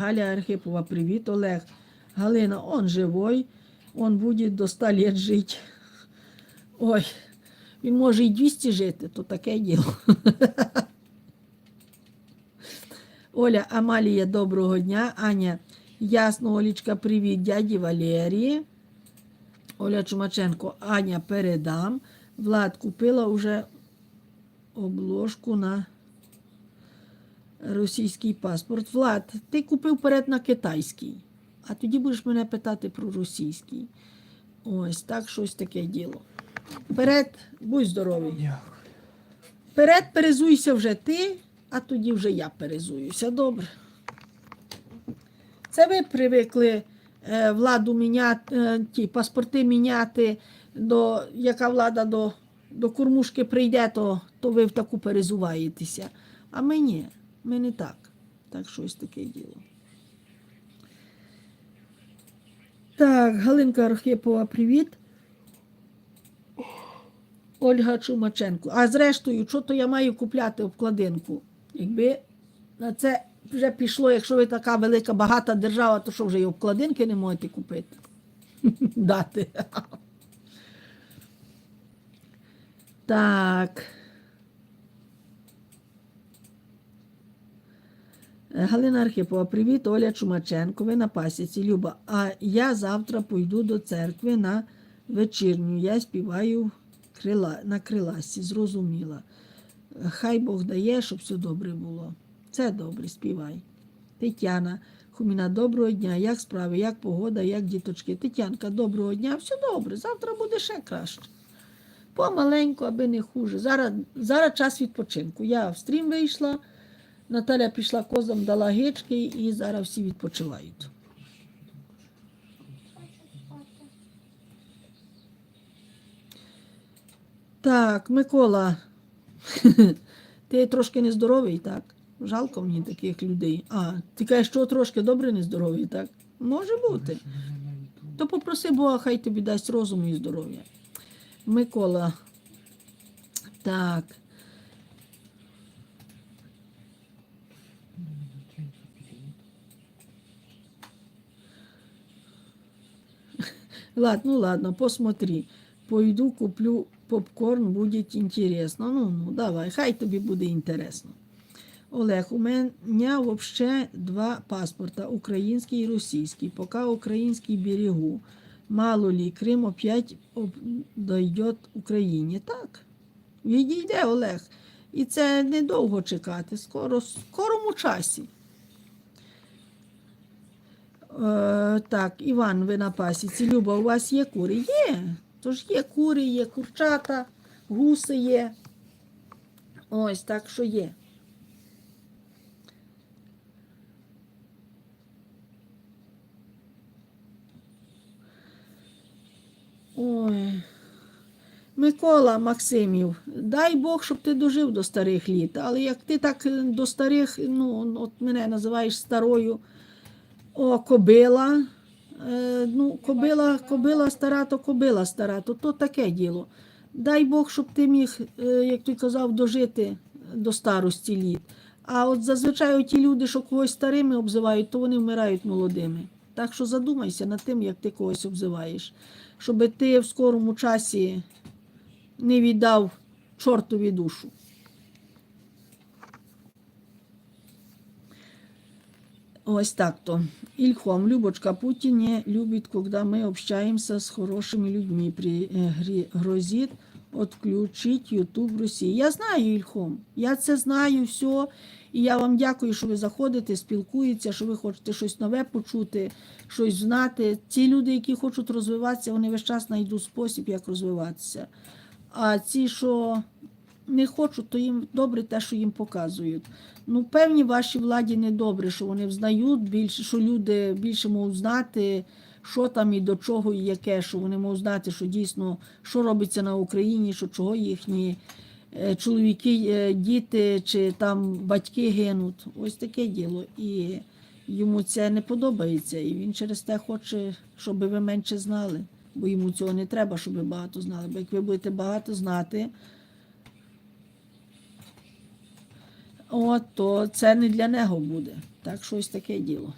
Галя Архипова, привіт, Олег. Галина, он живой, он буде до 100 лет жити. Ой, він може і 200 жити, то таке діло. Оля Амалія, доброго дня. Аня, ясно, Олічка, привіт, дяді Валерії. Оля Чумаченко, Аня, передам. Влад купила вже обложку на російський паспорт. Влад, ти купив перед на китайський, а тоді будеш мене питати про російський. Ось так щось таке діло. Вперед, будь здоровий. Вперед перезуйся вже ти, а тоді вже я перезуюся. Добре. Це ви привикли е, владу міняти, е, ті паспорти міняти, до, яка влада до, до кормушки прийде, то, то ви в таку перезуваєтеся. А ми ні, ми не так. Так щось таке діло. Так, Галинка Архипова, привіт. Ольга Чумаченко. А зрештою, що то я маю купляти обкладинку? Якби на це вже пішло, якщо ви така велика багата держава, то що вже і обкладинки не можете купити? Дати. Так. Галина Архипова, привіт, Оля Чумаченко, ви на пасіці, Люба. А я завтра пойду до церкви на вечірню. Я співаю крила, на криласі, зрозуміла. Хай Бог дає, щоб все добре було. Це добре, співай. Тетяна Хуміна, доброго дня. Як справи, як погода, як діточки? Тетянка, доброго дня, все добре. Завтра буде ще краще. Помаленьку, аби не хуже. Зараз, зараз час відпочинку. Я в стрім вийшла, Наталя пішла козам, дала гички і зараз всі відпочивають. Так, Микола, ти трошки нездоровий, так? Жалко мені таких людей. А, ти кажеш, що трошки добре нездоровий, так? Може бути. То попроси Бога, хай тобі дасть розум і здоров'я. Микола. Так. Ладно, ну ладно, посмотри. Пойду куплю попкорн, буде інтересно. Ну, ну, давай, хай тобі буде інтересно. Олег, у мене взагалі два паспорта, український і російський. Поки український берегу. Мало ли, Крим опять дойде Україні. Так, відійде Олег. І це недовго чекати, скоро, скорому часі. Е, так, Іван, ви на пасіці. Люба, у вас є кури? Є. Тож є кури, є курчата, гуси є. Ось так що є. Ой. Микола Максимів, дай Бог, щоб ти дожив до старих літ. Але як ти так до старих, ну, от мене називаєш старою о, кобила. Е, ну, кобила, кобила стара, то кобила стара, то то таке діло. Дай Бог, щоб ти міг, е, як ти казав, дожити до старості літ. А от зазвичай ті люди, що когось старими обзивають, то вони вмирають молодими. Так що задумайся над тим, як ти когось обзиваєш, щоб ти в скорому часі не віддав чортові душу. Ось так то. Ильхом, Любочка, Путин не любит, когда мы общаемся с хорошими людьми. При, э, гри- грозит отключить YouTube в Росії. Я знаю, Ільхом, я це знаю все. І я вам дякую, що ви заходите, спілкуєтеся, що ви хочете щось нове почути, щось знати. Ці люди, які хочуть розвиватися, вони весь час знайдуть спосіб, як розвиватися. А ці, що не хочуть, то їм добре те, що їм показують. Ну, певні вашій владі не добре, що вони взнають більше, що люди більше можуть знати, що там і до чого, і яке, що вони можуть знати, що дійсно що робиться на Україні, що чого їхні е, чоловіки, е, діти чи там батьки гинуть. Ось таке діло. І йому це не подобається. І він через те хоче, щоб ви менше знали. Бо йому цього не треба, щоб ви багато знали. Бо як ви будете багато знати, от, то це не для нього буде. Так, щось таке діло.